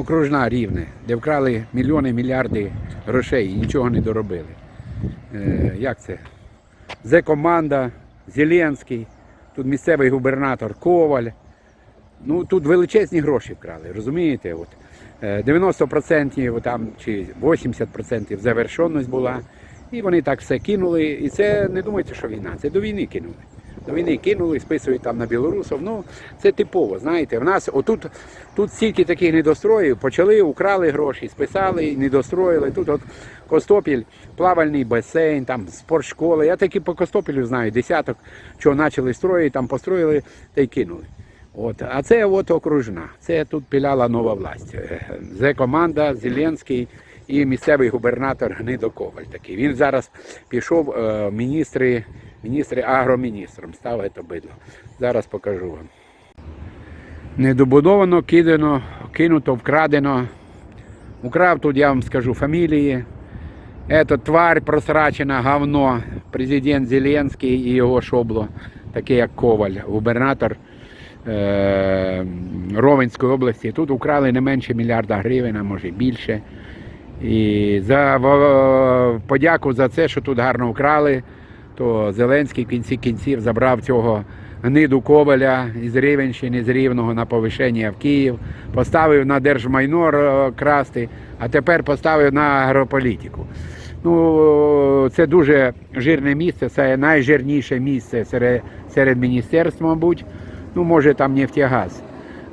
окружна рівне, де вкрали мільйони, мільярди грошей і нічого не доробили. Е, як це? Зе-команда, Зеленський, тут місцевий губернатор Коваль. Ну тут величезні гроші вкрали, розумієте? От, е, 90% там, чи 80% завершеність була. І вони так все кинули. І це не думайте, що війна, це до війни кинули. Війни кинули, списують там на білорусів. Ну, це типово, знаєте. В нас отут тут стільки таких недостроїв, почали, украли гроші, списали, недостроїли. Тут от Костопіль, плавальний басейн, там спортшкола. Я таки по Костопілю знаю, десяток, чого почали строїти, там построїли та й кинули. От. А це от окружна. Це тут піляла нова власть. Зе команда, Зеленський і місцевий губернатор Гнидо Коваль такий. Він зараз пішов е, міністри, міністри агроміністром. Став це бидло. Зараз покажу вам. Недобудовано, кидано, кинуто, вкрадено. Украв тут, я вам скажу, фамілії. Ето тварь просрачена, говно. Президент Зеленський і його шобло, таке як Коваль, губернатор е- Ровенської області. Тут украли не менше мільярда гривень, а може більше. І за подяку за це, що тут гарно вкрали, то Зеленський в кінці кінців забрав цього гниду Коваля із Рівенщини, з Рівного на повишення в Київ, поставив на держмайно е, красти, а тепер поставив на агрополітику. Ну, це дуже жирне місце, це найжирніше місце серед, серед міністерств, мабуть. Ну, може там нефтягаз.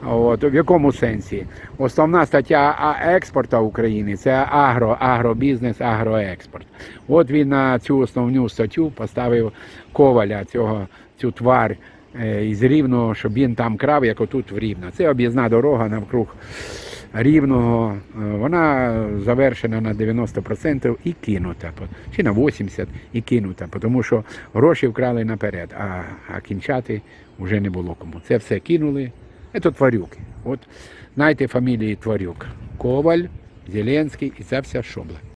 От, в якому сенсі? Основна стаття експорту України це агро, агробізнес, агроекспорт. От він на цю основну статтю поставив коваля, цього, цю тварь е, із Рівного, щоб він там крав, як отут в Рівно. Це об'їзна дорога навкруг Рівного. Е, Вона завершена на 90% і кинута, чи на 80% і кинута, тому що гроші вкрали наперед, а, а кінчати вже не було кому. Це все кинули. Це тварюки. От знаєте фамілії тварюк. Коваль, Зеленський і ця вся шобла.